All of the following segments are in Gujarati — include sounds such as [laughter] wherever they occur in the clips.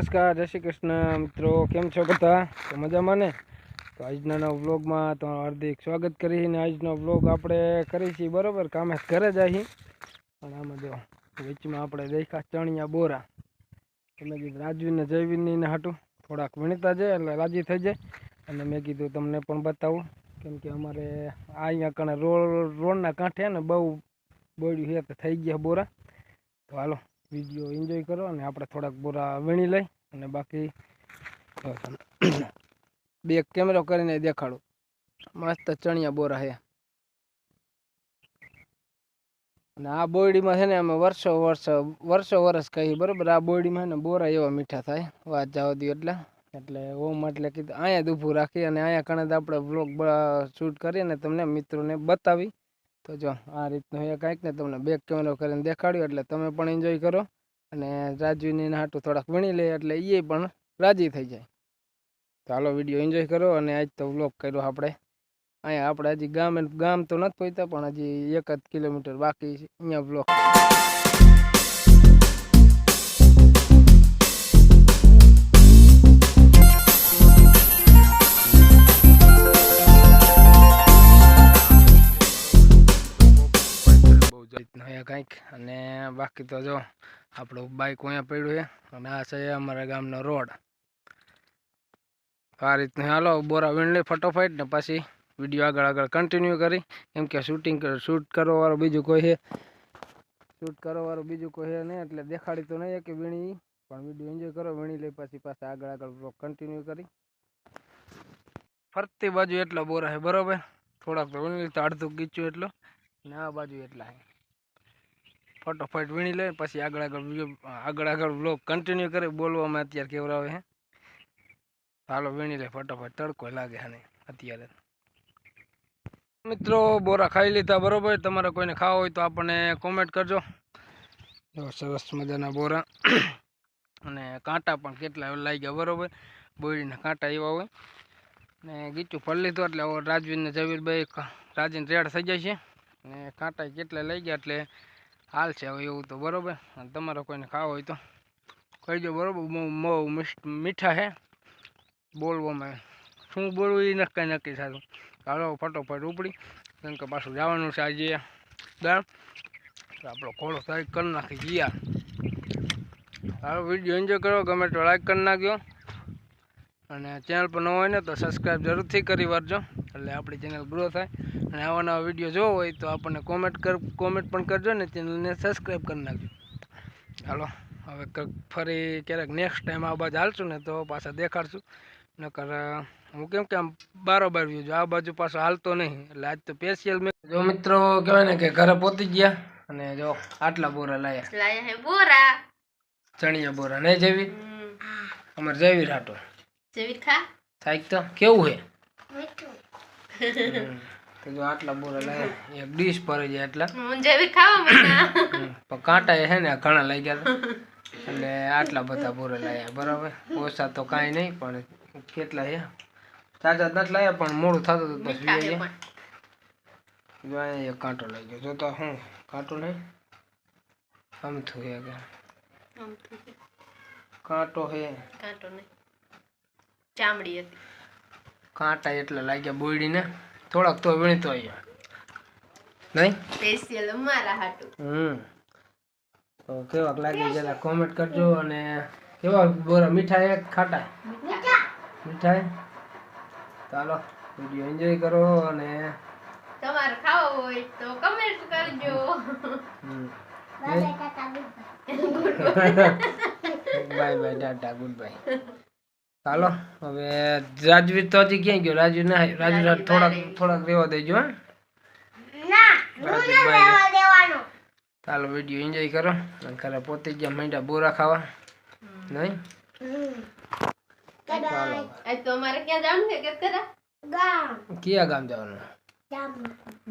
નમસ્કાર, જય શ્રી કૃષ્ણ. મિત્રો, કેમ છો બધા? તો મજામાં ને? તો આજના વ્લોગમાં તમારું હાર્દિક સ્વાગત કરીને આજનો વ્લોગ આપણે કરી છીએ, બરોબર? કામે ઘરે અહીં પણ આમાં જો, વચમાં આપણે દેખા ચણિયા બોરા. એટલે કીધું રાજવીને જયવીને હાટું થોડાક વિણતા જાય, એટલે રાજી થઈ જાય. અને મેં કીધું તમને પણ બતાવું, કેમ કે અમારે અહીંયા કણે રોડ, રોડના કાંઠે ને બહુ બોડ્યું છે, તો થઈ ગયા બોરા. તો હાલો વીડિયો એન્જોય કરો અને આપણે થોડાક બોરા વીણી લઈ અને બાકી [coughs] બે કેમેરો કરીને દેખાડું. મસ્ત ચણિયા બોરા છે. અને આ બોયડીમાં છે ને અમે વર્ષો વર્ષ વર્ષો વર્ષ કહીએ, બરોબર? આ બોયડીમાં છે ને બોરા એવા મીઠા થાય. વાત જવા દઉં એટલે. એટલે ઓમ એટલે કીધું, અહીંયા જ ઊભું રાખી અને અહીંયા કણે આપણે બ્લોગ શૂટ કરીને તમને મિત્રોને બતાવી. તો જો, આ રીતનું એ કાંઈક ને તમને બેક કેમેરો કરીને દેખાડ્યું, એટલે તમે પણ એન્જોય કરો. અને રાજુની હાટું થોડાક વીણી લે, એટલે એ પણ રાજી થઈ જાય. હાલો વીડિયો એન્જોય કરો, અને આજ તો વ્લોગ કર્યો આપણે. અહીંયા આપણે હજી ગામ ગામ તો નથી પહોંચતા પણ હજી એક જ કિલોમીટર બાકી છે, અહીંયા વ્લોગ કંઈક અને બાકી તો જો, આપણું બાઇક અહીંયા પડ્યું છે, અને આ છે અમારા ગામનો રોડ. આ રીતનું હાલો, બોરા વીણ લઈ ફટોફટ, ને પછી વીડિયો આગળ આગળ કન્ટિન્યુ કરી. કેમ કે શૂટિંગ શૂટ કરવાવાળું બીજું કોઈ છે. શૂટ કરવાવાળું બીજું કોઈ છે નહીં, એટલે દેખાડી તો નહીં કે વીણી. પણ વીડિયો એન્જોય કરો, વીણી લઈ પછી પાછા આગળ આગળ કન્ટિન્યુ કરી. ફરતી બાજુ એટલા બોરા છે, બરોબર? થોડાક તો વીણી તો અડધું ગીચ્યું એટલો. ને આ બાજુ એટલા છે. ફટોફટ વીણી લે, પછી આગળ આગળ આગળ આગળ બ્લોગ કન્ટિન્યુ કરી, બોલવામાં અત્યારે કેવરાવે હે? હાલો, વીણી લે, ફટોફટ, તડકો લાગે છે અત્યારે. મિત્રો, બોરા ખાઈ લીધા, બરોબર? તમારે કોઈને ખાવા હોય તો આપણને કોમેન્ટ કરજો. સરસ મજાના બોરા. અને કાંટા પણ કેટલા લાગ્યા, બરોબર? બોયડીના કાંટા એવા હોય. ને ગીચું ફળ લીધું, એટલે હવે ને જવીરભાઈ રાજવીને રેડ થઈ જાય છે ને કાંટા કેટલા લઈ ગયા એટલે હાલ છે હવે એવું તો બરાબર. તમારે કોઈને ખાવો હોય તો કહીજો બરાબર. બહુ મીઠા છે. બોલવામાં શું બોલવું એ નક્કી નક્કી થતું ચાલો ફટોફટ ઉપડી. કેમ કે પાછું જવાનું છે આજે દાળ. આપણો ઘોડો સાઈડ કરી નાખી ગયા સારો વીડિયો એન્જોય કરો. ગમે તો લાઈક કરી નાખજો. અને ચેનલ પર ન હોય ને તો સબસ્ક્રાઈબ જરૂરથી કરી વારજો. એટલે આપણી ચેનલ ગ્રો થાય. અને આવા નવા વીડિયો જોવો હોય તો આપણને કોમેન્ટ કર કોમેન્ટ પણ કરજો ને ચેનલને સબસ્ક્રાઈબ કરી નાખજો. હાલો હવે ફરી ક્યારેક નેક્સ્ટ ટાઈમ આ બાજુ હાલશું ને તો પાછા દેખાડશું. નકર હું કેમ કે આમ બારોબાર વ્યૂ જો આ બાજુ પાછો હાલતો નહીં. એટલે આજ તો સ્પેશિયલ મેં જો મિત્રો કહેવાય ને કે ઘરે પહોંચી ગયા અને જો આટલા બોરા લાયા. લાયા બોરા? ચણિયા બોરા નહીં જેવી? અમારે જેવી રાટો. જેવી ખા? થાય તો કેવું હે. [laughs] તો જો આટલા બોરા લાયા. એક ડીશ પર જાય એટલા. હું જેવી ખાવા મના હમ. પણ કાંટા એ હે ને ઘણા લઈ ગયા હતા. એટલે આટલા બધા બોરા લાયા બરાબર? ઓછા તો કાંઈ નહીં પણ કેટલા છે? તાજા નથી લાયા પણ મોડું થતું હતું બસ મીઠા હે વીએ પણ. જો અહીંયા એક કાંટો લઈ ગયો. જો તો હું કાંટો નહીં? અમથું હે કે? આમ થઈ કાંટો હે કાંટો નહીં. ચામડી હતી. કાંટા એટલા લાગ્યા બોયડીને. થોડાક તો વીણતો અહીંયા. નહીં? સ્પેશિયલ અમારા હાટુ. હમ. તો કેવાક લાગે જરા કોમેન્ટ કરજો અને કેવા બોરા મીઠા એક ખાટા. મીઠા. ચાલો વિડિયો એન્જોય કરો અને તમારે ખાવો હોય તો કમેન્ટ કરજો. Hmm. By. Bye ta-ta goodbye. [laughs] ચાલો હવે રાજવીર તો હજી ક્યાં ગયો? રાજવીર ના રાજવીર થોડાક થોડાક રેવા દેજો હા. ચાલો વીડિયો એન્જોય કરો. અને ઘરે પોતે ગયા માંડ્યા બોરા ખાવા. નહીં? ક્યાં જવાનું છે? કે કરા કયા ગામ જવાનું?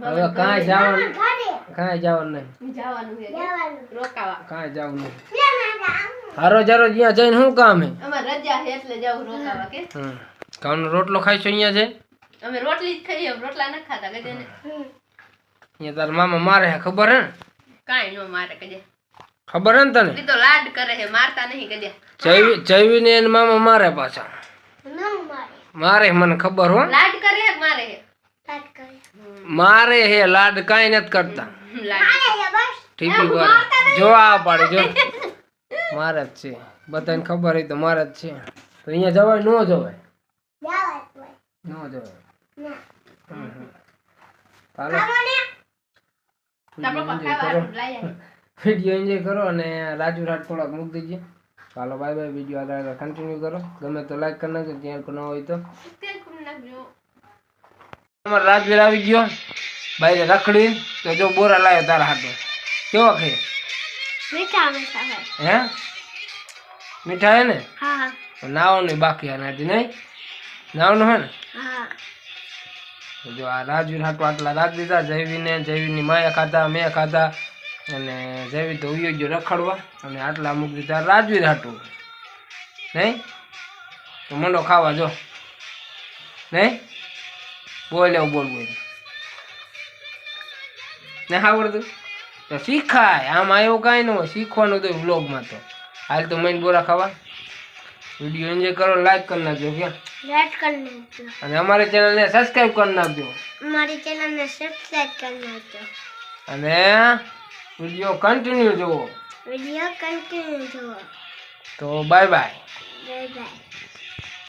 હવે કાંઈ જવાનું કાંઈ જવાનું નહીં. જવાનું છે રોકાવા. કાંઈ જવું નહીં. હારો જારો જ્યાં જઈને શું કામ હે? અમારે રજા છે એટલે જવું રોકાવા કે? હમ. ઘઉંનો રોટલો ખાઈશું અહીંયા છે અમે રોટલી જ ખાઈએ રોટલા ન ખાતા કે જેને. અહીંયા તાર મામા મારે હે ખબર હે કાઈ કાંઈ ન મારે કદે ખબર હે ને તને? ઈ તો લાડ કરે હે મારતા નહીં જે. જૈવી જૈવીને એને મામા મારે પાછા. મારે. મને ખબર હો. લાડ કરે કે મારે છે? મારે હે લાડ કાંઈ નથી કરતા. લાડ. ઠીકી પર જો આ પાડે જો. મારે જ છે. બધાને ખબર હોય તો મારે જ છે. તો અહીંયા જવાય ન જવાય? ન જવાય. હમ, હમ. હાલો. વીડિયો એન્જોય [laughs] કરો. અને રાજુ રાત થોડાક મૂકી દીજે. ચાલો બાય બાય વીડિયો આગળ આગળ કન્ટિન્યુ કરો. ગમે તો લાઈક કરી નાખજો ચેનલ પર ન હોય તો. અમારે રાજવીર આવી ગયો. બાયરે રખડી. તો જો બોરા લાવ્યો તારા હાથે. કેવો ખે મીઠા મીઠા હે? મીઠા હે ને? હા નાવાનું બાકી આનાથી નહીં? નાવાનું હે ને? હા. જો આ રાજુ હાટું આટલા રાખ દીધા જયવીને જયવીની માયા ખાતા મેં ખાતા અને જૈવી તો ઉયો ગયો રખડવા અને આટલા મૂકી દીધા રાજવીર હાટું. નહીં? તો મંડો ખાવા જો. નહીં? બોલ એવું બોલ બોલ ને આવડતું તો શીખાય. આમ આવ્યો કાંઈ ન હોય. શીખવાનું તો વ્લોગમાં તો. હાલ તો મહિને બોરા ખાવા. વીડિયો એન્જોય કરો લાઈક કરી નાખજો ક્યાં રેડ કરી નાખજો. અને અમારી ચેનલને સબસ્ક્રાઇબ કરી નાખજો. મારી ચેનલને સબસ્ક્રાઇબ કરી નાખજો. અને વીડિયો કન્ટિન્યુ જુઓ. વીડિયો કન્ટિન્યુ જુઓ. તો બાય બાય બાય બાય